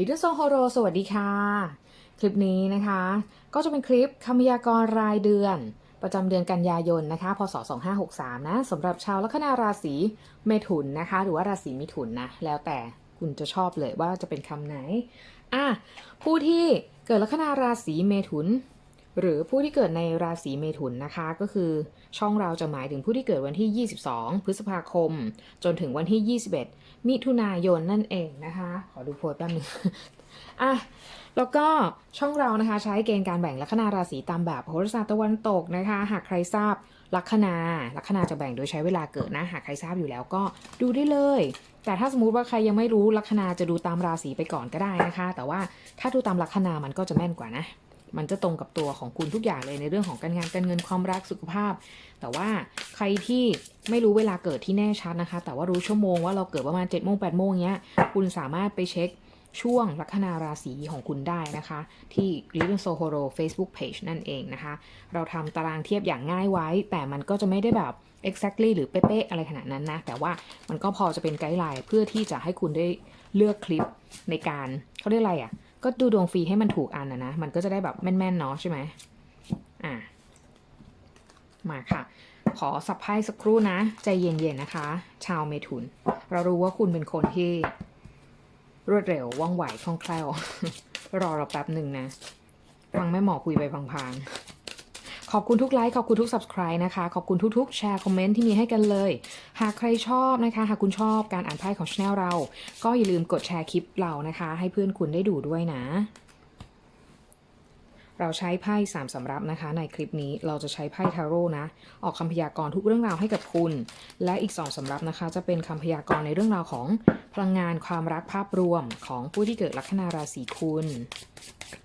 ลิทเติ้ลโซโฮโรสวัสดีค่ะ คลิปนี้นะคะ ก็จะเป็นคลิปคำพยากรณ์รายเดือน ประจำเดือนกันยายนนะคะ พศ 2563 นะสำหรับชาวลัคนาราศีเมถุนนะคะ หรือว่าราศีมิถุนนะ แล้วแต่คุณจะชอบเลยว่าจะเป็นคำไหน อะ ผู้ที่เกิดลัคนาราศีเมถุน หรือผู้ที่เกิดในราศีเมถุนนะคะ ก็คือช่องเราจะหมายถึงผู้ที่เกิดวันที่ 22 พฤษภาคม จนถึงวันที่ 21 มิถุนายนนั่นเองนะคะ ขอดูโพสต์แป๊บนึงอะแล้วก็ช่องเรานะคะใช้เกณฑ์การแบ่งลัคนาราศีตามแบบโหราศาสตร์ตะวันตกนะคะ หากใครทราบลัคนาลัคนาจะแบ่งโดยใช้เวลาเกิดนะ หากใครทราบอยู่แล้วก็ดูได้เลย แต่ถ้าสมมุติว่าใครยังไม่รู้ลัคนาจะดูตามราศีไปก่อนก็ได้นะคะ แต่ว่าถ้าดูตามลัคนามันก็จะแม่นกว่านะ มันจะตรงกับตัวของคุณทุกอย่างเลยในเรื่องของการงานการเงินความรักสุขภาพ แต่ว่าใครที่ไม่รู้เวลาเกิดที่แน่ชัดนะคะ แต่ว่ารู้ชั่วโมงว่าเราเกิดประมาณ7จ็ดโมงแปดโมงเงี้ยคุณสามารถไปเช็คช่วงลัคนาราศีของคุณได้นะคะ ที่ l i t t l e Sohoro Facebook Page นั่นเองนะคะ เราทำตารางเทียบอย่างง่ายไว้ แต่มันก็จะไม่ได้แบบ exactly หรือเป๊ะๆอะไรขนาดนั้นนะ แต่ว่ามันก็พอจะเป็นไกด์ไลน์เพื่อที่จะให้คุณได้เลือกคลิปในการเขาเรียกอะไรอะ่ะ ก็ดูดวงฟรีให้มันถูกอันนะนะ มันก็จะได้แบบแม่นๆเนาะใช่ไหมอะมาค่ะ ขอสับไพ่สักครู่นะ ใจเย็นๆนะคะ ชาวเมถุน เรารู้ว่าคุณเป็นคนที่ รวดเร็วว่องไวคล่องแคล่ว รอเราแป๊บหนึ่งนะ ฟังแม่หมอคุยไปพังๆ ขอบคุณทุกไลค์ขอบคุณทุก subscribe นะคะ ขอบคุณทุกๆแชร์คอมเมนต์ที่มีให้กันเลย หากใครชอบนะคะ หากคุณชอบการอ่านไพ่ของช anel เรา ก็อย่าลืมกดแชร์คลิปเรานะคะ ให้เพื่อนคุณได้ดูด้วยนะ เราใช้ไพ่สามสำรับนะคะ ในคลิปนี้เราจะใช้ไพ่ทาโร่นะ ออกคำพยากรณ์ทุกเรื่องราวให้กับคุณ และอีกสองสำรับนะคะ จะเป็นคำพยากรณ์ในเรื่องราวของพลังงานความรักภาพรวมของผู้ที่เกิดลัคนาราศีคุณ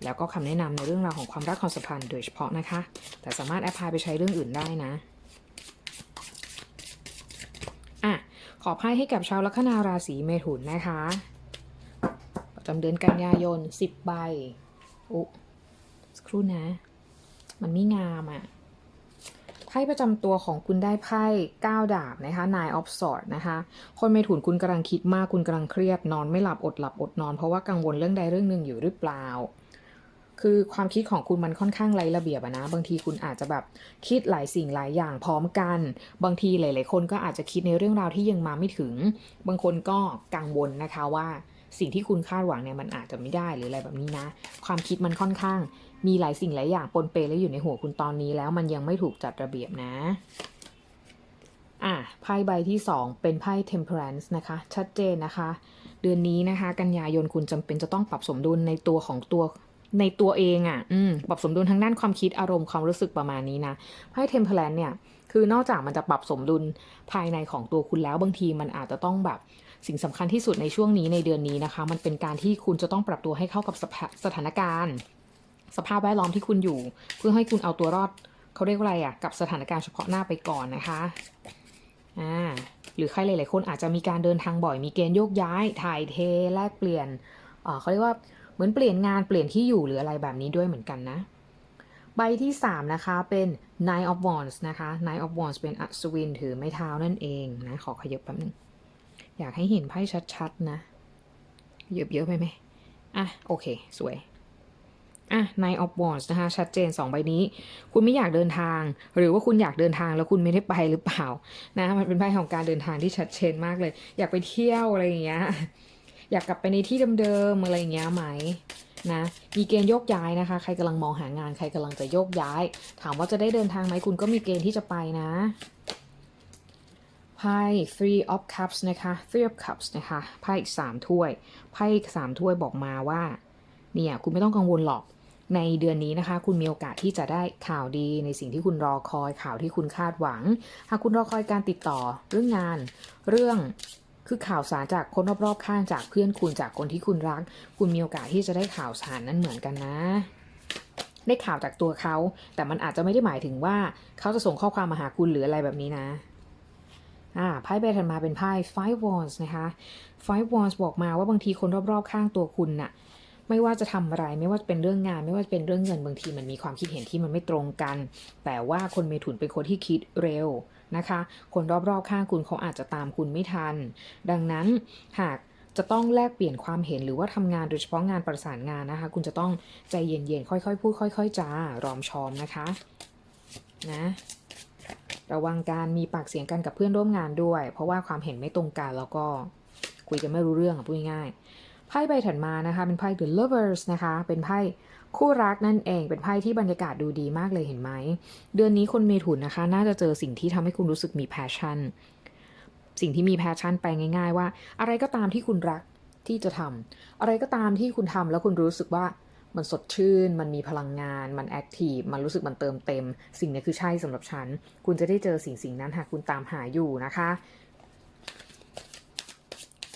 แล้วก็คำแนะนำในเรื่องราวของความรักความสัมพันธ์โดยเฉพาะนะคะ แต่สามารถแอพพลายไปใช้เรื่องอื่นได้นะอะขอไพ่ให้กับชาวลัคนาราศีเมถุนนะคะประจำเดือนกันยายน 10 ใบอุ๊ รู่นะ มันไม่งามอะ่ะไพ่ประจำตัวของคุณได้ไพ่9ดาบนะคะ Nine of Swords นะคะคนเมถุนคุณกำลังคิดมากคุณกำลังเครียดนอนไม่หลับอดหลับอดนอน เพราะว่ากังวลเรื่องใดเรื่องหนึ่งอยู่หรือเปล่า คือความคิดของคุณมันค่อนข้างไร้ระเบียบนะ บางทีคุณอาจจะแบบคิดหลายสิ่งหลายอย่างพร้อมกัน บางทีหลาย ๆ คนก็อาจจะคิดในเรื่องราวที่ยังมาไม่ถึง บางคนก็กังวลนะคะว่าสิ่งที่คุณคาดหวังเนี่ยมันอาจจะไม่ได้หรืออะไรแบบนี้นะ ความคิดมันค่อนข้าง มีหลายสิ่งหลายอย่างปนเปและอยู่ในหัวคุณตอนนี้แล้วมันยังไม่ถูกจัดระเบียบนะอะไพ่ใบที่ 2 เป็นไพ่ temperance นะคะ ชัดเจนนะคะ เดือนนี้นะคะ กันยายนคุณจำเป็นจะต้องปรับสมดุลในตัวของตัวในตัวเองอะ่ะปรับสมดุลทางด้านความคิดอารมณ์ความรู้สึกประมาณนี้นะไพ่ temperance เนี่ย คือนอกจากมันจะปรับสมดุลภายในของตัวคุณแล้วบางทีมันอาจจะต้องแบบสิ่งสำคัญที่สุดในช่วงนี้ในเดือนนี้นะคะ มันเป็นการที่คุณจะต้องปรับตัวให้เข้ากับสถานการณ์ สภาพแวดล้อมที่คุณอยู่ เพื่อให้คุณเอาตัวรอดเขาเรียกว่าอะไรอะ่ะกับสถานการณ์เฉพาะหน้าไปก่อนนะคะอ่าหรือใครหลาย ๆ คนอาจจะมีการเดินทางบ่อยมีเกณฑ์โยกย้ายถ่ายเทแลกเปลี่ยนเอ่อเขาเรียกว่าเหมือนเปลี่ยนงานเปลี่ยนที่อยู่หรืออะไรแบบนี้ด้วยเหมือนกันนะ ใบที่ 3 นะคะเป็น Nine of Wands นะคะ Nine of Wands เป็นอัศวินถือไม้เท้านั่นเองนะขอขยับแป๊บนึงอยากให้เห็นไพ่ชัด ๆ นะ เยอะเยอะไปไหมอะโอเค สวย อะ Nine of Wands นะคะชัดเจน 2 ใบนี้ คุณไม่อยากเดินทาง หรือว่าคุณอยากเดินทางแล้วคุณไม่ได้ไปหรือเปล่านะมันเป็นไพ่ของการเดินทางที่ชัดเจนมากเลย อยากไปเที่ยวอะไรอย่างเงี้ยอยากกลับไปในที่เดิมๆอะไรอย่างเงี้ยไหมนะมีเกณฑ์โยกย้ายนะคะ ใครกำลังมองหางานใครกำลังจะโยกย้าย ถามว่าจะได้เดินทางไหมคุณก็มีเกณฑ์ที่จะไปนะไพ่ three of cups นะคะ three of cups นะคะไพ่อีกสามถ้วยไพ่อีกสามถ้วยบอกมาว่าเนี่ยคุณไม่ต้องกังวลหรอก ในเดือนนี้นะคะ คุณมีโอกาสที่จะได้ข่าวดีในสิ่งที่คุณรอคอยข่าวที่คุณคาดหวัง หากคุณรอคอยการติดต่อเรื่องงาน เรื่องคือข่าวสารจากคนรอบๆข้างจากเพื่อนคุณจากคนที่คุณรัก คุณมีโอกาสที่จะได้ข่าวสารนั้นเหมือนกันนะได้ข่าวจากตัวเขา แต่มันอาจจะไม่ได้หมายถึงว่าเขาจะส่งข้อความมาหาคุณหรืออะไรแบบนี้นะอ่าไพ่ใบถัดมาเป็นไพ่ five wands นะคะ five wands บอกมาว่าบางทีคนรอบๆ ข้างตัวคุณน่ะ ไม่ว่าจะทำอะไรไม่ว่าจะเป็นเรื่องงาน ไม่ว่าจะเป็นเรื่องเงินบางทีมันมีความคิดเห็นที่มันไม่ตรงกัน แต่ว่าคนเมถุนเป็นคนที่คิดเร็วนะคะ คนรอบๆข้างคุณเขาอาจจะตามคุณไม่ทัน ดังนั้นหากจะต้องแลกเปลี่ยนความเห็นหรือว่าทำงานโดยเฉพาะงานประสานงานนะคะ คุณจะต้องใจเย็นๆค่อยๆพูดค่อย ๆจารอมชอมนะคะนะระวังการมีปากเสียงกันกับเพื่อนร่วมงานด้วย เพราะว่าความเห็นไม่ตรงกันแล้วก็คุยกันไม่รู้เรื่องอะพูดง่ายๆ พ่ใบถัดมานะคะเป็นไพ่ The Lovers นะคะ เป็นไพ่คู่รักนั่นเองเป็นไพ่ที่บรรยากาศดูดีมากเลยเห็นไหม เดือนนี้คนเมถุนนะคะ น่าจะเจอสิ่งที่ทำให้คุณรู้สึกมี passion สิ่งที่มี passion ไปง่าย ๆ ว่า อะไรก็ตามที่คุณรักที่จะทำอะไรก็ตามที่คุณทำแล้วคุณรู้สึกว่ามันสดชื่น มันมีพลังงาน มันแอคทีฟ มันรู้สึกมันเติมเต็ม สิ่งนี้คือใช่สำหรับฉัน คุณจะได้เจอสิ่งสิ่งนั้นหากคุณตามหาอยู่นะคะ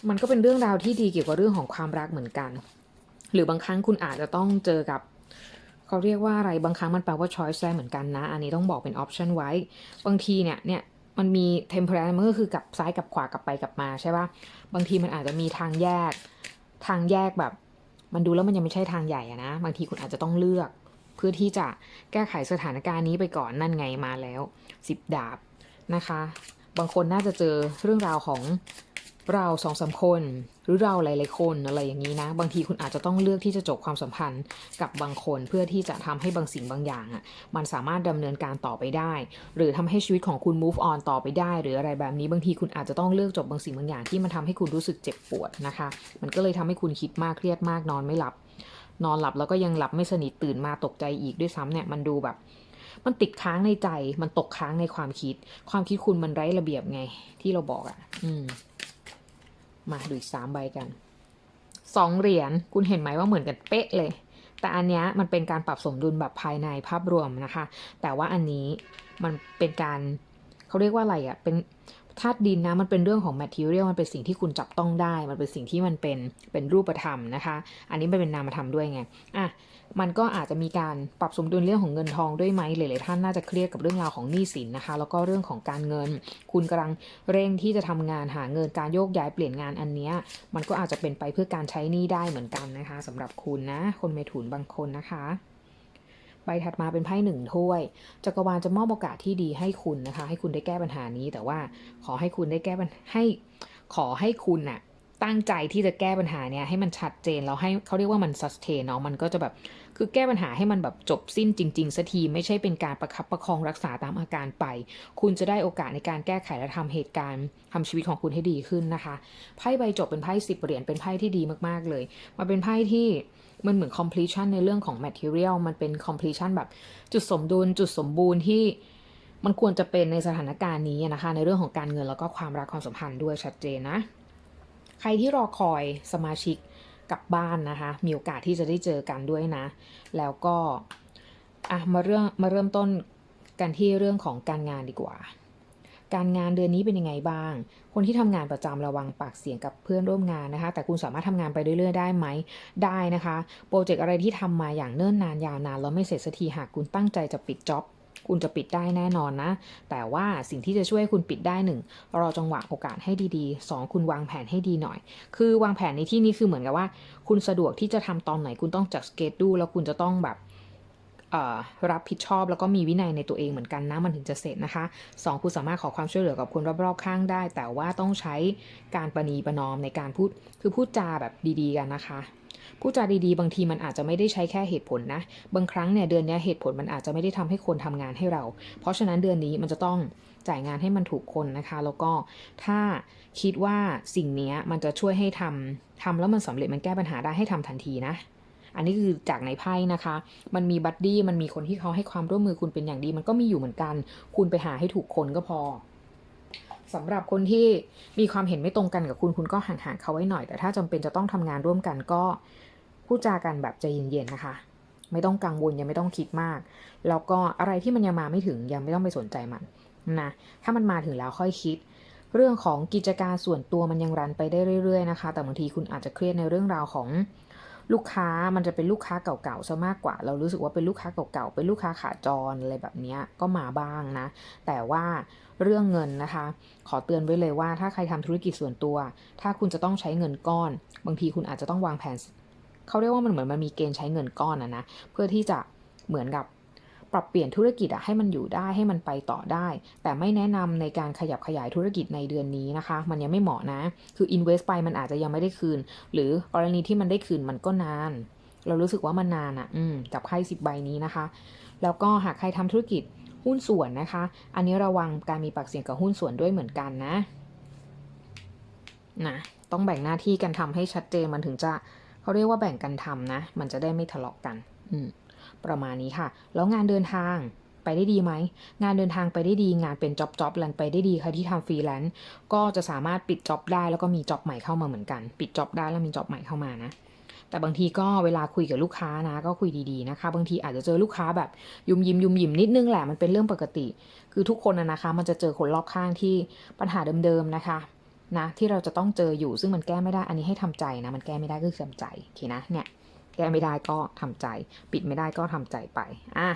มันก็เป็นเรื่องราวที่ดีเกี่ยวกับเรื่องของความรักเหมือนกัน หรือบางครั้งคุณอาจจะต้องเจอกับเขาเรียกว่าอะไรบางครั้งมันแปลว่า choice ได้เหมือนกันนะ อันนี้ต้องบอกเป็น option ไว้ บางทีเนี่ยเนี่ยมันมี temporary มันก็คือกับซ้ายกับขวากลับไปกลับมาใช่ปะบางทีมันอาจจะมีทางแยก ทางแยกแบบ มันดูแล้วมันยังไม่ใช่ทางใหญ่อะนะ บางทีคุณอาจจะต้องเลือก เพื่อที่จะแก้ไขสถานการณ์นี้ไปก่อนนั่นไงมาแล้วสิบดาบนะคะ บางคนน่าจะเจอเรื่องราวของ เราสองสามคน หรือเราหลาย ๆ คนอะไรอย่างนี้นะ บางทีคุณอาจจะต้องเลือกที่จะจบความสัมพันธ์กับบางคนเพื่อที่จะทำให้บางสิ่งบางอย่างอะ่ะมันสามารถดำเนินการต่อไปได้ หรือทำให้ชีวิตของคุณ move on ต่อไปได้ หรืออะไรแบบนี้บางทีคุณอาจจะต้องเลือกจบบางสิ่งบางอย่างที่มันทำให้คุณรู้สึกเจ็บปวดนะคะ มันก็เลยทำให้คุณคิดมากเครียดมากนอนไม่หลับ นอนหลับแล้วก็ยังหลับไม่สนิทตื่นมาตกใจอีกด้วยซ้ำเนี่ยมันดูแบบมันติดค้างในใจ มันตกค้างในความคิด ความคิดคุณมันไร้ระเบียบไง ที่เราบอกอะ่ะ อืม มาดูอีกสามใบกันสองเหรียญคุณเห็นไหมว่าเหมือนกันเป๊ะเลย แต่อันนี้มันเป็นการปรับสมดุลแบบภายในภาพรวมนะคะ แต่ว่าอันนี้มันเป็นการเขาเรียกว่าอะไรอะ่ะเป็น ธาตุดินนะมันเป็นเรื่องของ material มันเป็นสิ่งที่คุณจับต้องได้ มันเป็นสิ่งที่มันเป็นเป็นรูปธรรมนะคะ อันนี้มันเป็นนามธรรมด้วยไงอะมันก็อาจจะมีการปรับสมดุลเรื่องของเงินทองด้วยไหมหลายๆท่านน่าจะเครียดกับเรื่องราวของหนี้สินนะคะ แล้วก็เรื่องของการเงิน คุณกำลังเร่งที่จะทำงานหาเงินการโยกย้ายเปลี่ยนงานอันเนี้ยมันก็อาจจะเป็นไปเพื่อการใช้หนี้ได้เหมือนกันนะคะสำหรับคุณนะ คนเมถุนบางคนนะคะ ใบถัดมาเป็นไพ่หนึ่งถ้วย จักรวาลจะมอบโอกาสที่ดีให้คุณนะคะ ให้คุณได้แก้ปัญหานี้ แต่ว่าขอให้คุณได้แก้ปัญให้ขอให้คุณน่ะตั้งใจที่จะแก้ปัญหาเนี้ยให้มันชัดเจนแล้วให้เขาเรียกว่ามัน sustain เนาะมันก็จะแบบคือแก้ปัญหาให้มันแบบจบสิ้นจริงๆสักทีไม่ใช่เป็นการประคับประคองรักษาตามอาการไป คุณจะได้โอกาสในการแก้ไขและทำเหตุการณ์ทำชีวิตของคุณให้ดีขึ้นนะคะไพ่ใบจบเป็นไพ่สิบเหรียญเป็นไพ่ที่ดีมากๆเลยมันเป็นไพ่ที่ มันเหมือน completion ในเรื่องของ material มันเป็น completion แบบจุดสมดุล จุดสมบูรณ์ที่มันควรจะเป็นในสถานการณ์นี้นะคะ ในเรื่องของการเงินแล้วก็ความรักความสัมพันธ์ด้วยชัดเจนนะ ใครที่รอคอยสมาชิกกลับบ้านนะคะ มีโอกาสที่จะได้เจอกันด้วยนะ แล้วก็อะมาเรื่องมาเริ่มต้นกันที่เรื่องของการงานดีกว่า การงานเดือนนี้เป็นยังไงบ้าง คนที่ทำงานประจำระวังปากเสียงกับเพื่อนร่วมงานนะคะ แต่คุณสามารถทำงานไปเรื่อยๆได้ไหมได้นะคะ โปรเจกต์อะไรที่ทำมาอย่างเนิ่นนานยาวนานแล้วไม่เสร็จสักทีหากคุณตั้งใจจะปิดจ็อบคุณจะปิดได้แน่นอนนะ แต่ว่าสิ่งที่จะช่วยคุณปิดได้หนึ่งรอจังหวะโอกาสให้ดีๆสองคุณวางแผนให้ดีหน่อย คือวางแผนในที่นี้คือเหมือนกับว่า คุณสะดวกที่จะทำตอนไหนคุณต้องจัดสเกจดูแล้วคุณจะต้องแบบ รับผิดชอบแล้วก็มีวินัยในตัวเองเหมือนกันนะมันถึงจะเสร็จนะคะสองคุณสามารถขอความช่วยเหลือกับคนรอบๆข้างได้ แต่ว่าต้องใช้การประนีประนอมในการพูดคือพูดจาแบบดีๆกันนะคะพูดจาดีๆ บางทีมันอาจจะไม่ได้ใช้แค่เหตุผลนะ บางครั้งเนี่ยเดือนนี้เหตุผลมันอาจจะไม่ได้ทำให้คนทำงานให้เรา เพราะฉะนั้นเดือนนี้มันจะต้องจ่ายงานให้มันถูกคนนะคะ แล้วก็ถ้าคิดว่าสิ่งนี้มันจะช่วยให้ทำทำแล้วมันสำเร็จมันแก้ปัญหาได้ให้ทำทันทีนะ อันนี้คือจากในไพ่นะคะ มันมีบัดดี้มันมีคนที่เขาให้ความร่วมมือคุณเป็นอย่างดี มันก็มีอยู่เหมือนกัน คุณไปหาให้ถูกคนก็พอสำหรับคนที่มีความเห็นไม่ตรงกันกับคุณคุณก็ห่างๆเขาไว้หน่อย แต่ถ้าจำเป็นจะต้องทำงานร่วมกันก็พูดจากันแบบใจเย็นๆนะคะ ไม่ต้องกังวลยังไม่ต้องคิดมาก แล้วก็อะไรที่มันยังมาไม่ถึงยังไม่ต้องไปสนใจมันนะถ้ามันมาถึงแล้วค่อยคิด เรื่องของกิจการส่วนตัวมันยังรันไปได้เรื่อย ๆ นะคะ แต่บางทีคุณอาจจะเครียดในเรื่องราวของ ลูกค้ามันจะเป็นลูกค้าเก่าๆซะมากกว่า เรารู้สึกว่าเป็นลูกค้าเก่าๆเป็นลูกค้าขาจรอะไรแบบนี้ก็มาบ้างนะ แต่ว่าเรื่องเงินนะคะ ขอเตือนไว้เลยว่าถ้าใครทำธุรกิจส่วนตัว ถ้าคุณจะต้องใช้เงินก้อน บางทีคุณอาจจะต้องวางแผนเขาเรียกว่ามันเหมือนมันมีเกณฑ์ใช้เงินก้อนนะนะเพื่อที่จะเหมือนกับ ปรับเปลี่ยนธุรกิจอะให้มันอยู่ได้ให้มันไปต่อได้ แต่ไม่แนะนำในการขยับขยายธุรกิจในเดือนนี้นะคะ มันยังไม่เหมาะนะ คือ invest ไปมันอาจจะยังไม่ได้คืน หรือกรณีที่มันได้คืนมันก็นาน เรารู้สึกว่ามันนานอะอืมกับไพ่สิบใบนี้นะคะ แล้วก็หากใครทำธุรกิจหุ้นส่วนนะคะ อันนี้ระวังการมีปากเสียงกับหุ้นส่วนด้วยเหมือนกันนะนะต้องแบ่งหน้าที่กันทำให้ชัดเจนมันถึงจะเขาเรียกว่าแบ่งกันทำนะ มันจะได้ไม่ทะเลาะกัน อืม ประมาณนี้ค่ะ แล้วงานเดินทางไปได้ดีไหม งานเดินทางไปได้ดีงานเป็นจ็อบจ็อบลันไปได้ดีใครที่ทำฟรีแลนซ์ก็จะสามารถปิดจ็อบได้แล้วก็มีจ็อบใหม่เข้ามาเหมือนกัน ปิดจ็อบได้แล้วมีจ็อบใหม่เข้ามานะแต่บางทีก็เวลาคุยกับลูกค้านะ ก็คุยดีๆนะคะ บางทีอาจจะเจอลูกค้าแบบยุมยิมยุมยิมนิดนึงแหละมันเป็นเรื่องปกติ คือทุกคนนะคะ มันจะเจอคนรอบข้างที่ปัญหาเดิมๆนะคะนะที่เราจะต้องเจออยู่ซึ่งมันแก้ไม่ได้อันนี้ให้ทำใจนะ มันแก้ไม่ได้ก็คือทำใจโอเคนะเนี่ย แก้ไม่ได้ก็ทำใจ ปิดไม่ได้ก็ทำใจไปอะ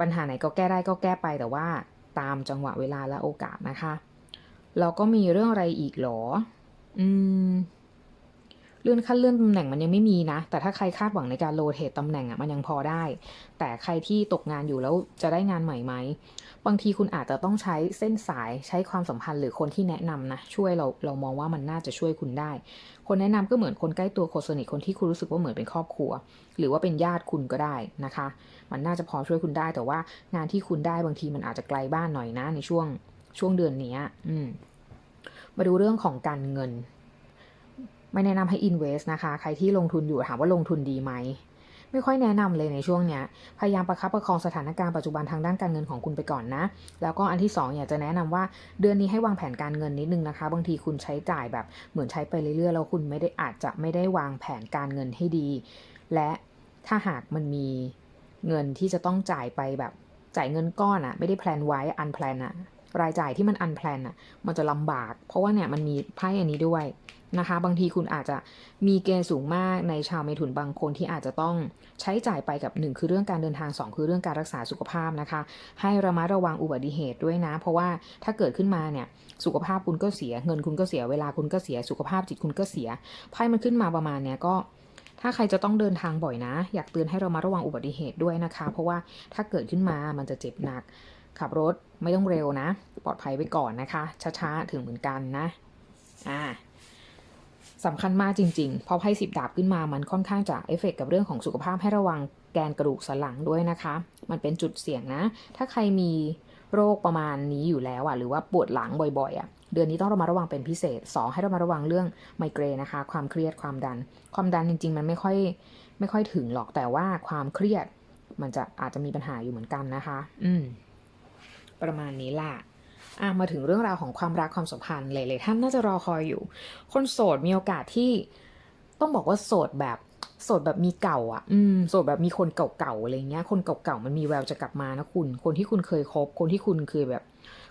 ปัญหาไหนก็แก้ได้ก็แก้ไปแต่ว่าตามจังหวะเวลาและโอกาสนะคะแล้วก็มีเรื่องอะไรอีกหรอ อืม เลื่อนขั้นเลื่อนตำแหน่งมันยังไม่มีนะ แต่ถ้าใครคาดหวังในการโรเทตตำแหน่งอะมันยังพอได้ แต่ใครที่ตกงานอยู่แล้วจะได้งานใหม่ไหมบางทีคุณอาจจะต้องใช้เส้นสายใช้ความสัมพันธ์หรือคนที่แนะนำนะช่วยเราเรามองว่ามันน่าจะช่วยคุณได้ คนแนะนำก็เหมือนคนใกล้ตัวคนสนิทคนที่คุณรู้สึกว่าเหมือนเป็นครอบครัว หรือว่าเป็นญาติคุณก็ได้นะคะ มันน่าจะพอช่วยคุณได้ แต่ว่างานที่คุณได้บางทีมันอาจจะไกลบ้านหน่อยนะในช่วงช่วงเดือนนี้อืมมาดูเรื่องของการเงิน ไม่แนะนำให้ invest นะคะ ใครที่ลงทุนอยู่ถามว่าลงทุนดีไหม ไม่ค่อยแนะนำเลยในช่วงเนี้ย พยายามประคับประคองสถานการณ์ปัจจุบันทางด้านการเงินของคุณไปก่อนนะ แล้วก็อันที่สองอยากจะแนะนำว่าเดือนนี้ให้วางแผนการเงินนิดนึงนะคะ บางทีคุณใช้จ่ายแบบเหมือนใช้ไปเรื่อยๆ แล้วคุณไม่ได้อาจจะไม่ได้วางแผนการเงินให้ดี และถ้าหากมันมีเงินที่จะต้องจ่ายไปแบบจ่ายเงินก้อนอะไม่ได้แพลนไว้อันแพลนอะรายจ่ายที่มันอันแพลนอะมันจะลำบาก เพราะว่าเนี่ยมันมีไพ่อันนี้ด้วย นะคะ บางทีคุณอาจจะมีเกณฑ์สูงมากในชาวเมถุนบางคนที่อาจจะต้องใช้จ่ายไปกับหนึ่งคือเรื่องการเดินทางสองคือเรื่องการรักษาสุขภาพนะคะ ให้ระมัดระวังอุบัติเหตุด้วยนะ เพราะว่าถ้าเกิดขึ้นมาเนี่ยสุขภาพคุณก็เสีย เงินคุณก็เสียเวลาคุณก็เสียสุขภาพจิตคุณก็เสียไพ่มันขึ้นมาประมาณเนี้ยก็ถ้าใครจะต้องเดินทางบ่อยนะ อยากเตือนให้เรามาระวังอุบัติเหตุด้วยนะคะ เพราะว่าถ้าเกิดขึ้นมามันจะเจ็บหนัก ขับรถไม่ต้องเร็วนะ ปลอดภัยไว้ก่อนนะคะ ช้าๆ ถึงเหมือนกันนะ อ่า สำคัญมากจริงๆ เพราะไพ่สิบดาบขึ้นมามันค่อนข้างจะเอฟเฟกต์กับเรื่องของสุขภาพให้ระวังแกนกระดูกสันหลังด้วยนะคะ มันเป็นจุดเสี่ยงนะ ถ้าใครมีโรคประมาณนี้อยู่แล้วอะหรือว่าปวดหลังบ่อยๆอะเดือนนี้ต้องระมัดระวังเป็นพิเศษ 2 ให้ระมัดระวังเรื่องไมเกรนนะคะ ความเครียดความดัน ความดันจริง ๆ มันไม่ค่อยไม่ค่อยถึงหรอกแต่ว่าความเครียด มันจะอาจจะมีปัญหาอยู่เหมือนกันนะคะ อืม ประมาณนี้ล่ะ อะมาถึงเรื่องราวของความรักความสัมพันธ์หลายๆท่านน่าจะรอคอยอยู่ คนโสดมีโอกาสที่ต้องบอกว่าโสดแบบโสดแบบมีเก่าอะ อืม โสดแบบมีคนเก่าๆอะไรเงี้ย คนเก่าๆมันมีแววจะกลับมานะคุณ คนที่คุณเคยคบ คนที่คุณเคยแบบ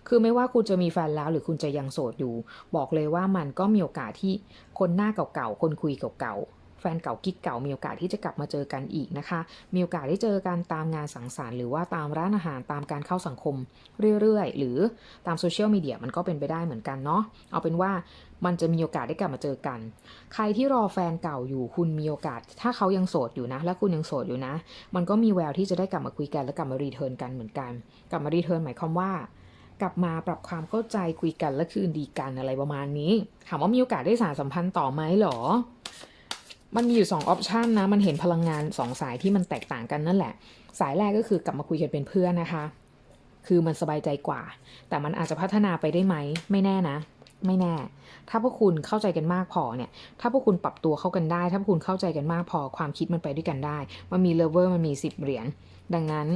คือไม่ว่าคุณจะมีแฟนแล้วหรือคุณจะยังโสดอยู่ บอกเลยว่ามันก็มีโอกาสที่คนหน้าเก่าๆ คนคุยเก่าๆ แฟนเก่ากิ๊กเก่ามีโอกาสที่จะกลับมาเจอกันอีกนะคะ มีโอกาสได้เจอกันตามงานสังสรรค์หรือว่าตามร้านอาหารตามการเข้าสังคมเรื่อยๆ หรือตามโซเชียลมีเดียมันก็เป็นไปได้เหมือนกันเนาะเอาเป็นว่ามันจะมีโอกาสได้กลับมาเจอกัน ใครที่รอแฟนเก่าอยู่คุณมีโอกาส ถ้าเขายังโสดอยู่นะ และคุณยังโสดอยู่นะ มันก็มีแววที่จะได้กลับมาคุยกันและกลับมารีเทิร์นกันเหมือนกัน กลับมารีเทิร์นหมายความว่า กลับมาปรับความเข้าใจคุยกันและคืนดีกันอะไรประมาณนี้ ถามว่ามีโอกาสได้สานสัมพันธ์ต่อไหมหรอ มันมีอยู่2ออปชันนะ มันเห็นพลังงาน 2 สายที่มันแตกต่างกันนั่นแหละ สายแรกก็คือกลับมาคุยกันเป็นเพื่อนนะคะ คือมันสบายใจกว่า แต่มันอาจจะพัฒนาไปได้ไหม ไม่แน่นะ ไม่แน่ ถ้าพวกคุณเข้าใจกันมากพอเนี่ย ถ้าพวกคุณปรับตัวเข้ากันได้ ถ้าพวกคุณเข้าใจกันมากพอ ความคิดมันไปด้วยกันได้ มันมีเลเวอร์ มันมีสิบเหรียญ ดังนั้น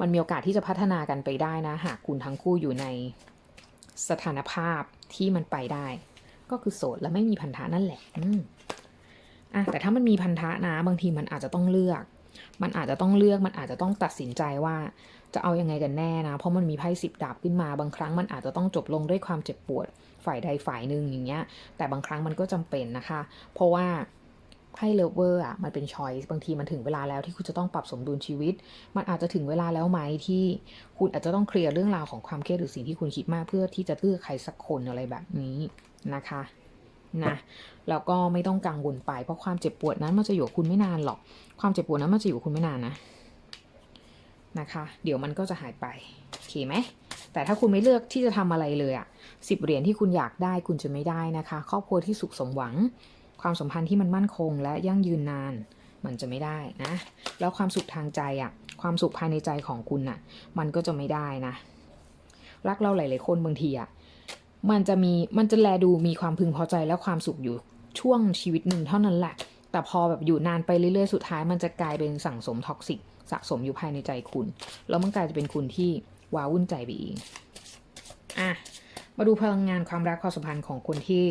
มันมีโอกาสที่จะพัฒนากันไปได้นะ หากคุณทั้งคู่อยู่ในสถานภาพที่มันไปได้ ก็คือโสดและไม่มีพันธะนั่นแหละ อืม อะแต่ถ้ามันมีพันธะนะบางทีมันอาจจะต้องเลือก มันอาจจะต้องเลือกมันอาจจะต้องตัดสินใจว่าจะเอายังไงกันแน่นะ เพราะมันมีไพ่สิบดาบขึ้นมา บางครั้งมันอาจจะต้องจบลงด้วยความเจ็บปวดฝ่ายใดฝ่ายหนึ่งอย่างเงี้ย แต่บางครั้งมันก็จำเป็นนะคะ เพราะว่าไพ่เลเวอร์อะมันเป็นชอยส์บางทีมันถึงเวลาแล้วที่คุณจะต้องปรับสมดุลชีวิต มันอาจจะถึงเวลาแล้วไหมที่คุณอาจจะต้องเคลียร์เรื่องราวของความเครียดหรือสิ่งที่คุณคิดมากเพื่อที่จะเลือกใครสักคนอะไรแบบนี้นะคะ นะแล้วก็ไม่ต้องกังวลไป เพราะความเจ็บปวดนั้นมันจะอยู่คุณไม่นานหรอก ความเจ็บปวดนั้นมันจะอยู่คุณไม่นานนะนะคะ เดี๋ยวมันก็จะหายไปโอเคไหมแต่ถ้าคุณไม่เลือกที่จะทำอะไรเลยอะสิบเหรียญที่คุณอยากได้คุณจะไม่ได้นะคะ ครอบครัวที่สุขสมหวัง ความสัมพันธ์ที่มันมั่นคง และยั่งยืนนานมันจะไม่ได้นะ แล้วความสุขทางใจอะความสุขภายในใจของคุณน่ะ มันก็จะไม่ได้นะ รักเราหลาย ๆ คนบางทีอะ มันจะมีมันจะแลดูมีความพึงพอใจและความสุขอยู่ช่วงชีวิตหนึ่งเท่านั้นแหละ แต่พอแบบอยู่นานไปเรื่อยๆ สุดท้ายมันจะกลายเป็นสั่งสมท็อกซิกสะสมอยู่ภายในใจคุณ แล้วมันกลายจะเป็นคุณที่ว้าวุ่นใจไปเองอะมาดูพลังงานความรักความสัมพันธ์ของคนที่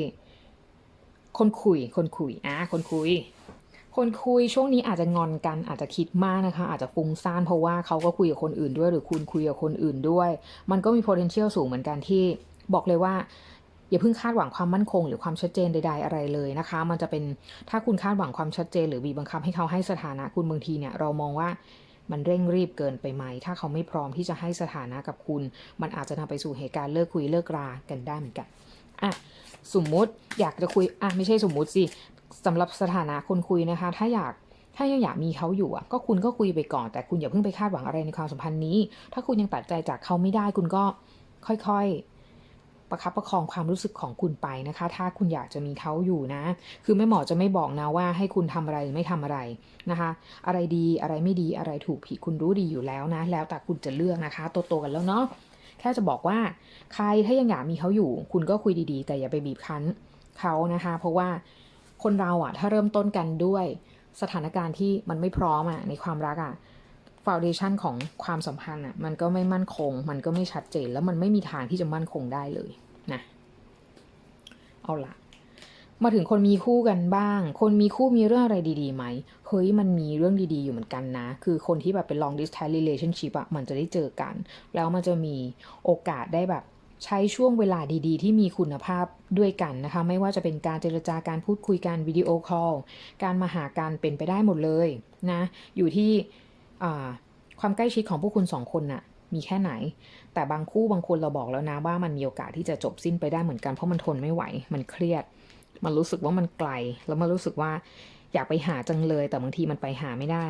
คนคุย คนคุยอะคนคุย คนคุยช่วงนี้อาจจะงอนกันอาจจะคิดมากนะคะ อาจจะฟุ้งซ่านเพราะว่าเขาก็คุยกับคนอื่นด้วย หรือคุณคุยกับคนอื่นด้วย มันก็มี potential สูงเหมือนกันที่ บอกเลยว่าอย่าเพิ่งคาดหวังความมั่นคง หรือความชัดเจนใด ๆ อะไรเลยนะคะ มันจะเป็นถ้าคุณคาดหวังความชัดเจน หรือบีบบังคับให้เขาให้สถานะคุณบางทีเนี่ยเรามองว่ามันเร่งรีบเกินไปไหม ถ้าเขาไม่พร้อมที่จะให้สถานะกับคุณ มันอาจจะนำไปสู่เหตุการณ์เลิกคุยเลิกรากันได้เหมือนกันอะสมมุติอยากจะคุยอะไม่ใช่สมมุติสิสำหรับสถานะคนคุยนะคะ ถ้าอยากถ้ายังอยากมีเขาอยู่อะก็คุณก็คุยไปก่อน แต่คุณอย่าเพิ่งไปคาดหวังอะไรในความสัมพันธ์นี้ ถ้าคุณยังตัดใจจากเขาไม่ได้คุณก็ค่อยๆ ประคับประคองความรู้สึกของคุณไปนะคะ ถ้าคุณอยากจะมีเขาอยู่นะ คือแม่หมอจะไม่บอกนะว่าให้คุณทำอะไรหรือไม่ทำอะไรนะคะ อะไรดีอะไรไม่ดีอะไรถูกผิดคุณรู้ดีอยู่แล้วนะ แล้วแต่คุณจะเลือกนะคะโตๆกันแล้วเนาะแค่จะบอกว่าใครถ้ายังอยากมีเขาอยู่ คุณก็คุยดีๆ แต่อย่าไปบีบคั้นเขานะคะ เพราะว่าคนเราอะถ้าเริ่มต้นกันด้วยสถานการณ์ที่มันไม่พร้อมอะในความรักอะฟ u n เดชันของความสัมพันธ์อะมันก็ไม่มั่นคง มันก็ไม่ชัดเจน แล้วมันไม่มีทางที่จะมั่นคงได้เลย นะ เอาละมาถึงคนมีคู่กันบ้าง คนมีคู่มีเรื่องอะไรดีๆไหม เฮ้ยมันมีเรื่องดีๆอยู่เหมือนกันนะ คือคนที่แบบเป็น long distance relationship อะมันจะได้เจอกัน แล้วมันจะมีโอกาสได้แบบใช้ช่วงเวลาดีๆ ที่มีคุณภาพด้วยกันนะคะ ไม่ว่าจะเป็นการเจรจาการพูดคุยกันวิดีโอคอล การมาหาการเป็นไปได้หมดเลยนะ อยู่ที่ความใกล้ชิดของพวกคุณสองคนน่ะมีแค่ไหน แต่บางคู่บางคนเราบอกแล้วนะว่ามันมีโอกาสที่จะจบสิ้นไปได้เหมือนกันเพราะมันทนไม่ไหว มันเครียด มันรู้สึกว่ามันไกล แล้วมันรู้สึกว่าอยากไปหาจังเลย แต่บางทีมันไปหาไม่ได้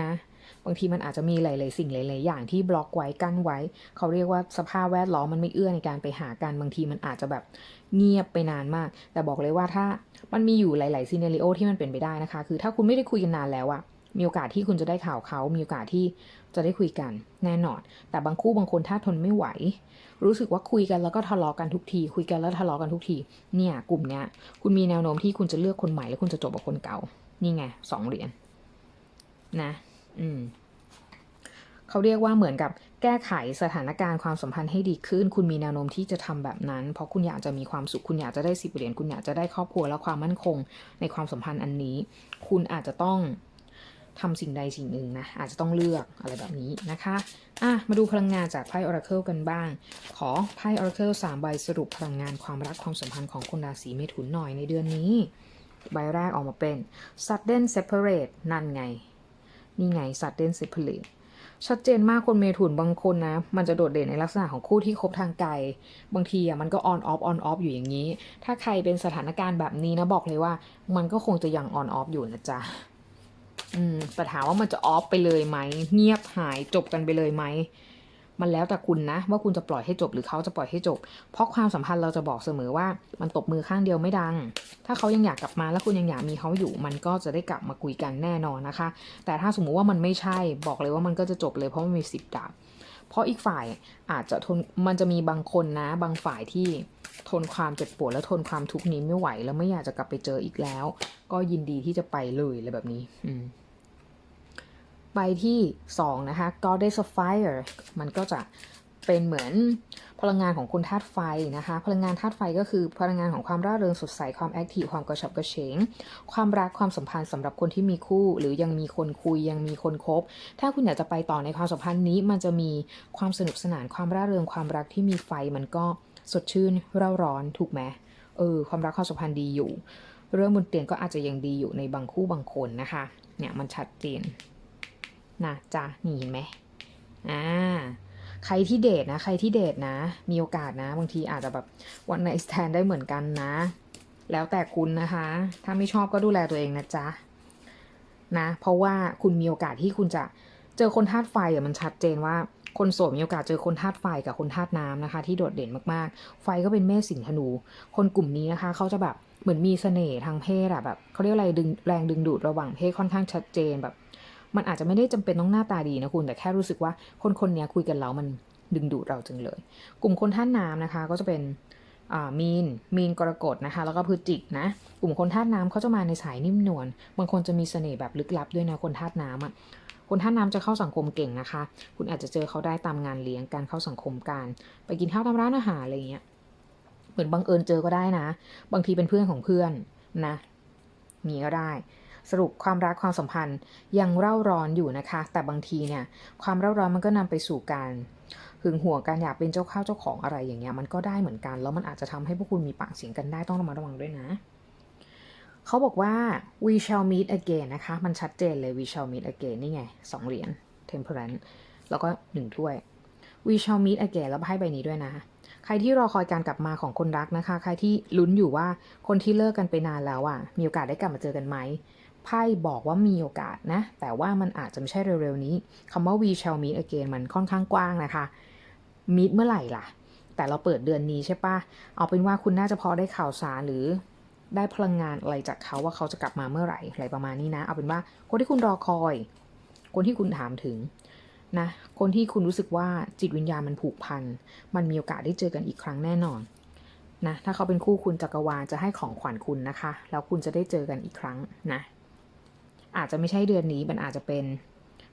นะ บางทีมันอาจจะมีหลาย ๆ สิ่งหลาย ๆ อย่างที่บล็อกไว้กั้นไว้ เขาเรียกว่าสภาพแวดล้อมมันไม่เอื้อในการไปหากันบางทีมันอาจจะแบบเงียบไปนานมาก แต่บอกเลยว่าถ้ามันมีอยู่หลาย ๆ ซีเนริโอที่มันเป็นไปได้นะคะ คือถ้าคุณไม่ได้คุยกันนานแล้วอะ มีโอกาสที่คุณจะได้ข่าวเขา มีโอกาสที่จะได้คุยกันแน่นอน แต่บางคู่บางคนถ้าทนไม่ไหว รู้สึกว่าคุยกันแล้วก็ทะเลาะกันทุกที คุยกันแล้วทะเลาะกันทุกที เนี่ย กลุ่มเนี้ย คุณมีแนวโน้มที่คุณจะเลือกคนใหม่แล้วคุณจะจบกับคนเก่า นี่ไงสองเหรียญนะอืมเขาเรียกว่าเหมือนกับแก้ไขสถานการณ์ความสัมพันธ์ให้ดีขึ้น คุณมีแนวโน้มที่จะทำแบบนั้น เพราะคุณอยากจะมีความสุข คุณอยากจะได้สิบเหรียญ คุณอยากจะได้ครอบครัวและความมั่นคงในความสัมพันธ์อันนี้ คุณอาจจะต้อง ทำสิ่งใดสิ่งหนึ่งนะ อาจจะต้องเลือกอะไรแบบนี้นะคะอะมาดูพลังงานจากไพ่ Oracle กันบ้าง ขอไพ่ Oracle สามใบสรุปพลังงานความรักความสัมพันธ์ของคนราศีเมถุนหน่อยในเดือนนี้ ใบแรกออกมาเป็น sudden separate นั่นไง นี่ไง sudden separate ชัดเจนมากคนเมถุนบางคนนะ มันจะโดดเด่นในลักษณะของคู่ที่คบทางไกล บางทีอะมันก็ on off on off อฟอยู่อย่างนี้ ถ้าใครเป็นสถานการณ์แบบนี้นะบอกเลยว่า มันก็คงจะยัง on off อยู่นะจ๊ะ อืมแต่ถามว่ามันจะออฟไปเลยไหมเงียบหายจบกันไปเลยไหมมันแล้วแต่คุณนะ ว่าคุณจะปล่อยให้จบหรือเขาจะปล่อยให้จบ เพราะความสัมพันธ์เราจะบอกเสมอว่ามันตบมือข้างเดียวไม่ดัง ถ้าเขายังอยากกลับมาแล้วคุณยังอยากมีเขาอยู่ มันก็จะได้กลับมาคุยกันแน่นอนนะคะ แต่ถ้าสมมุติว่ามันไม่ใช่บอกเลยว่ามันก็จะจบเลยเพราะมันมีสิบดาบ เพราะอีกฝ่ายอาจจะทนมันจะมีบางคนนะ บางฝ่ายที่ทนความเจ็บปวดและทนความทุกข์นี้ไม่ไหว แล้วไม่อยากจะกลับไปเจออีกแล้ว ก็ยินดีที่จะไปเลยอะไรแบบนี้ อืมใบที่ 2 นะคะ Goddess of Fire มันก็จะเป็นเหมือน พลังงานของคนธาตุไฟนะคะ พลังงานธาตุไฟก็คือพลังงานของความร่าเริงสดใสความแอคทีฟความกระฉับกระเฉง ความรักความสัมพันธ์สำหรับคนที่มีคู่ หรือยังมีคนคุยยังมีคนคบ ถ้าคุณอยากจะไปต่อในความสัมพันธ์นี้ มันจะมีความสนุกสนานความร่าเริงความรักที่มีไฟมันก็สดชื่นเร่าร้อนถูกไหมเออความรักความสัมพันธ์ดีอยู่ เรื่องบนเตียงก็อาจจะยังดีอยู่ในบางคู่บางคนนะคะเนี่ยมันชัดเจนนะจ๊ะนี่เห็นไหมอ่า ใครที่เดทนะ ใครที่เดทนะ มีโอกาสนะ บางทีอาจจะแบบวันไหนสแตนได้เหมือนกันนะ แล้วแต่คุณนะคะ ถ้าไม่ชอบก็ดูแลตัวเองนะจ๊ะ นะ เพราะว่าคุณมีโอกาสที่คุณจะเจอคนธาตุไฟอะมันชัดเจนว่าคนโสดมีโอกาสเจอคนธาตุไฟกับคนธาตุน้ำนะคะ ที่โดดเด่นมากๆ ไฟก็เป็นเมษสิงธนู คนกลุ่มนี้นะคะ เขาจะแบบเหมือนมีเสน่ห์ทางเพศอะแบบเขาเรียกอะไรดึงแรงดึงดูดระหว่างเพศค่อนข้างชัดเจนแบบ มันอาจจะไม่ได้จำเป็นต้องหน้าตาดีนะคุณ แต่แค่รู้สึกว่าคนคนนี้คุยกันแล้วมันดึงดูดเราจังเลย กลุ่มคนธาตุน้ำนะคะ ก็จะเป็นมีน มีนกรกฎนะคะ แล้วก็พฤจิกนะ กลุ่มคนธาตุน้ำเขาจะมาในสายนิ่มนวล บางคนจะมีเสน่ห์แบบลึกลับด้วยนะ คนธาตุน้ำอะ คนธาตุน้ำจะเข้าสังคมเก่งนะคะ คุณอาจจะเจอเขาได้ตามงานเลี้ยง การเข้าสังคมการ ไปกินข้าวตามร้านอาหารอะไรเงี้ย เหมือนบังเอิญเจอก็ได้นะ บางทีเป็นเพื่อนของเพื่อนนะ มีก็ได้ สรุปความรักความสัมพันธ์ยังเร่าร้อนอยู่นะคะ แต่บางทีเนี่ยความเร่าร้อนมันก็นำไปสู่การหึงหวงการอยากเป็นเจ้าข้าวเจ้าของอะไรอย่างเงี้ยมันก็ได้เหมือนกัน แล้วมันอาจจะทำให้พวกคุณมีปากเสียงกันได้ต้องระมัดระวังด้วยนะเขาบอกว่า we shall meet again นะคะ มันชัดเจนเลย we shall meet again นี่ไงสองเหรียญ temperance แล้วก็หนึ่งถ้วย we shall meet again แล้วไพ่ใบนี้ด้วยนะ ใครที่รอคอยการกลับมาของคนรักนะคะ ใครที่ลุ้นอยู่ว่าคนที่เลิกกันไปนานแล้วอะ มีโอกาสได้กลับมาเจอกันไหม ไพ่บอกว่ามีโอกาสนะ แต่ว่ามันอาจจะไม่ใช่เร็วๆนี้คำว่า we shall meet again มันค่อนข้างกว้างนะคะ meet เมื่อไหร่ล่ะ แต่เราเปิดเดือนนี้ใช่ปะเอาเป็นว่าคุณน่าจะพอได้ข่าวสารหรือได้พลังงานอะไรจากเขาว่าเขาจะกลับมาเมื่อไหร่อะไรประมาณนี้นะ เอาเป็นว่าคนที่คุณรอคอย คนที่คุณถามถึงนะคนที่คุณรู้สึกว่าจิตวิญญาณมันผูกพัน มันมีโอกาสได้เจอกันอีกครั้งแน่นอนนะถ้าเขาเป็นคู่คุณจักรวาลจะให้ของขวัญคุณนะคะ แล้วคุณจะได้เจอกันอีกครั้งนะ อาจจะไม่ใช่เดือนนี้มันอาจจะเป็น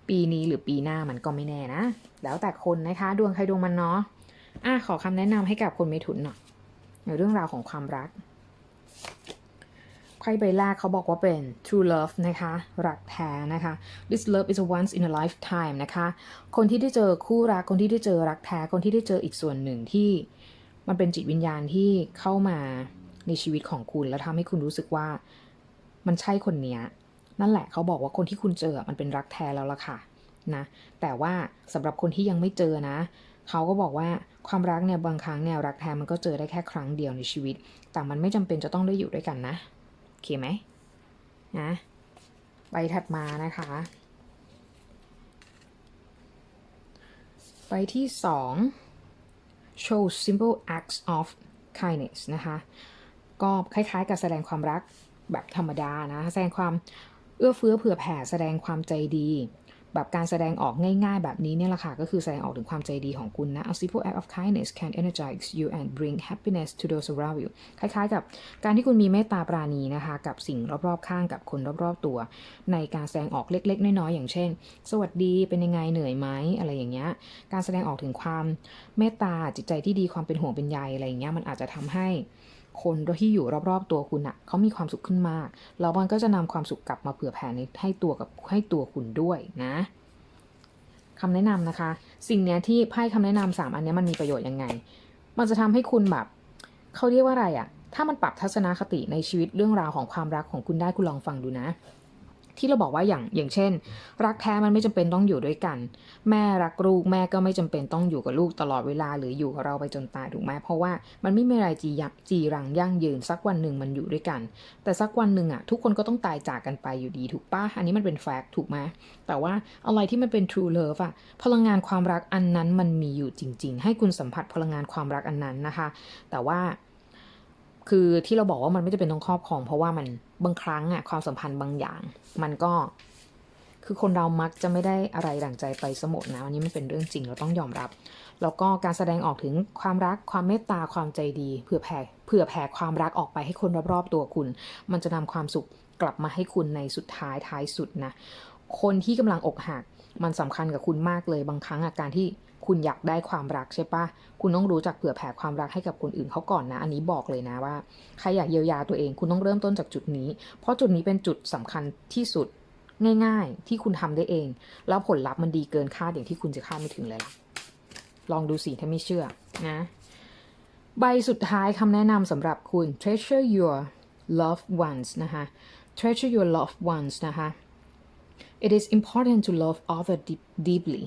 ปีนี้หรือปีหน้ามันก็ไม่แน่นะ แล้วแต่คนนะคะดวงใครดวงมันเนาะอะขอคำแนะนำให้กับคนเมถุนหน่อยในเรื่องราวของความรักไพ่ใบแรกเขาบอกว่าเป็น true love นะคะ รักแท้นะคะ this love is a once in a lifetime นะคะ คนที่ได้เจอคู่รัก คนที่ได้เจอรักแท้ คนที่ได้เจออีกส่วนหนึ่งที่ มันเป็นจิตวิญญาณที่เข้ามาในชีวิตของคุณ แล้วทำให้คุณรู้สึกว่ามันใช่คนเนี้ย นั่นแหละเขาบอกว่าคนที่คุณเจอมันเป็นรักแท้แล้วล่ะค่ะนะแต่ว่าสำหรับคนที่ยังไม่เจอนะ เขาก็บอกว่าความรักเนี่ยบางครั้งเนี่ยรักแท้มันก็เจอได้แค่ครั้งเดียวในชีวิต แต่มันไม่จำเป็นจะต้องได้อยู่ด้วยกันนะโอเคไหมนะใบถัดมานะคะใบที่สอง show simple acts of kindness นะคะ ก็คล้ายๆกับแสดงความรักแบบธรรมดานะ แสดงความ เอื้อเฟื้อเผื่อแผ่แสดงความใจดี แบบการแสดงออกง่ายๆ แบบนี้เนี่ยแหละค่ะ ก็คือแสดงออกถึงความใจดีของคุณนะ A simple act of kindness can energize you and bring happiness to those around you คล้ายๆ กับการที่คุณมีเมตตาปราณีนะคะ กับสิ่งรอบๆ ข้างกับคนรอบๆ ตัว ในการแสดงออกเล็ก ๆ น้อยๆ อย่างเช่น สวัสดีเป็นยังไงเหนื่อยไหมอะไรอย่างเงี้ย การแสดงออกถึงความเมตตาจิตใจที่ดีความเป็นห่วงเป็นใยอะไรอย่างเงี้ยมันอาจจะทำให้ คนที่อยู่รอบๆตัวคุณอะเขามีความสุขขึ้นมาก แล้วมันก็จะนำความสุขกลับมาเผื่อแผ่ในให้ตัวกับให้ตัวคุณด้วยนะคำแนะนำนะคะ สิ่งเนี้ยที่ไพ่คำแนะนำสามอันนี้มันมีประโยชน์ยังไง มันจะทำให้คุณแบบเขาเรียกว่าอะไรอะถ้ามันปรับทัศนคติในชีวิตเรื่องราวของความรักของคุณได้คุณลองฟังดูนะ ที่เราบอกว่าอย่างอย่างเช่น รักแท้มันไม่จำเป็นต้องอยู่ด้วยกัน แม่รักลูกแม่ก็ไม่จำเป็นต้องอยู่กับลูกตลอดเวลาหรืออยู่กับเราไปจนตายถูกไหมเพราะว่ามันไม่มีอะไรจียักจีรังยั่งยืนสักวันหนึ่งมันอยู่ด้วยกัน แต่สักวันหนึ่งอะทุกคนก็ต้องตายจากกันไปอยู่ดีถูกปะอันนี้มันเป็นแฟกต์ถูกไหมแต่ว่าอะไรที่มันเป็น true love อะพลังงานความรักอันนั้นมันมีอยู่จริง ๆ ให้คุณสัมผัสพลังงานความรักอันนั้นนะคะ แต่ว่า คือที่เราบอกว่ามันไม่จะเป็นต้องครอบครอง เพราะว่ามันบางครั้งอะความสัมพันธ์บางอย่าง มันก็คือคนเรามักจะไม่ได้อะไรดั่งใจไปสมดนะอันนี้มันเป็นเรื่องจริงเราต้องยอมรับ แล้วก็การแสดงออกถึงความรักความเมตตาความใจดีเผื่อแผ่เผื่อแผ่ความรักออกไปให้คนรอบๆตัวคุณ มันจะนำความสุขกลับมาให้คุณในสุดท้ายท้ายสุดนะคนที่กำลังอกหักมันสำคัญกับคุณมากเลยบางครั้งอาการที่ คุณอยากได้ความรักใช่ปะคุณต้องรู้จักเผื่อแผ่ความรักให้กับคนอื่นเขาก่อนนะ อันนี้บอกเลยนะว่าใครอยากเยียวยาตัวเอง คุณต้องเริ่มต้นจากจุดนี้ เพราะจุดนี้เป็นจุดสำคัญที่สุดง่ายๆ ที่คุณทำได้เอง แล้วผลลัพธ์มันดีเกินคาดอย่างที่คุณจะคาดไม่ถึงเลยล่ะ ลองดูสิถ้าไม่เชื่อนะใบสุดท้ายคำแนะนำสำหรับคุณ treasure your loved ones นะคะ treasure your loved ones นะคะ It is important to love other deep, deeply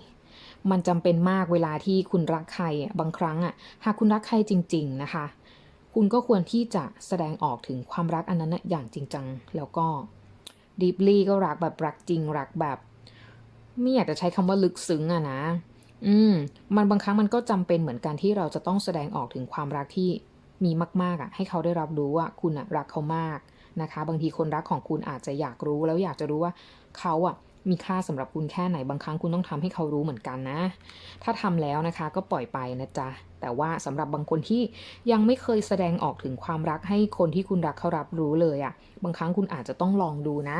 มันจำเป็นมากเวลาที่คุณรักใครบางครั้งอะหากคุณรักใครจริง ๆ นะคะ คุณก็ควรที่จะแสดงออกถึงความรักอันนั้นอย่างจริงจังแล้วก็ deeply ก็รักแบบรักจริงรักแบบ ไม่อยากจะใช้คำว่าลึกซึ้งอะนะ อืม มันบางครั้งมันก็จำเป็นเหมือนกันที่เราจะต้องแสดงออกถึงความรักที่มีมาก ๆอะให้เขาได้รับรู้ว่าคุณอะรักเขามากนะคะ บางทีคนรักของคุณอาจจะอยากรู้แล้วอยากจะรู้ว่าเขาอะ มีค่าสำหรับคุณแค่ไหนบางครั้งคุณต้องทำให้เขารู้เหมือนกันนะ ถ้าทำแล้วนะคะก็ปล่อยไปนะจ๊ะแต่ว่าสำหรับบางคนที่ยังไม่เคยแสดงออกถึงความรักให้คนที่คุณรักเขารับรู้เลยอะบางครั้งคุณอาจจะต้องลองดูนะ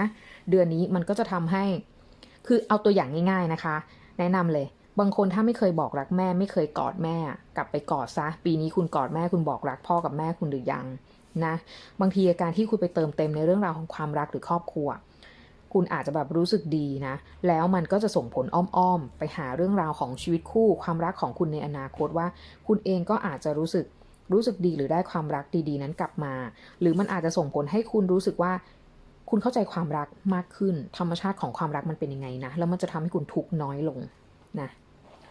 เดือนนี้มันก็จะทำให้ คือเอาตัวอย่างง่าย ๆนะคะ แนะนำเลยบางคนถ้าไม่เคยบอกรักแม่ไม่เคยกอดแม่ กลับไปกอดซะ ปีนี้คุณกอดแม่คุณบอกรักพ่อกับแม่คุณหรือยังนะ บางทีการที่คุณไปเติมเต็มในเรื่องราวของความรักหรือครอบครัว คุณอาจจะแบบรู้สึกดีนะ แล้วมันก็จะส่งผลอ้อมๆ ไปหาเรื่องราวของชีวิตคู่ ความรักของคุณในอนาคตว่า คุณเองก็อาจจะรู้สึกรู้สึกดีหรือได้ความรักดีๆ นั้นกลับมา หรือมันอาจจะส่งผลให้คุณรู้สึกว่า คุณเข้าใจความรักมากขึ้น ธรรมชาติของความรักมันเป็นยังไงนะ แล้วมันจะทำให้คุณทุกข์น้อยลงนะ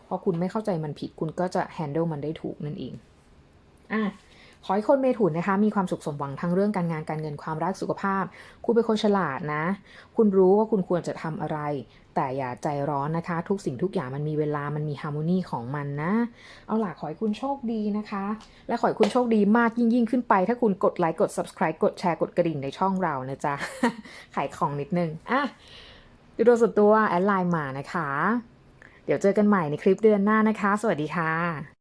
พอคุณไม่เข้าใจมันผิดคุณก็จะ handle มันได้ถูกนั่นเองอะ ขอให้คนเมถุนนะคะ มีความสุขสมหวังทั้งเรื่องการงานการเงินความรักสุขภาพ คุณเป็นคนฉลาดนะ คุณรู้ว่าคุณควรจะทำอะไร แต่อย่าใจร้อนนะคะ ทุกสิ่งทุกอย่างมันมีเวลามันมีฮาร์โมนีของมันนะ เอาล่ะขอให้คุณโชคดีนะคะ และขอให้คุณโชคดีมากยิ่งยิ่งขึ้นไป ถ้าคุณกดไลค์กด subscribe กดแชร์กดกระดิ่งในช่องเรานะจ๊ะขายของนิดนึงอะดูตัวสุดตัวแอดไลน์มานะคะ เดี๋ยวเจอกันใหม่ในคลิปเดือนหน้านะคะ สวัสดีค่ะ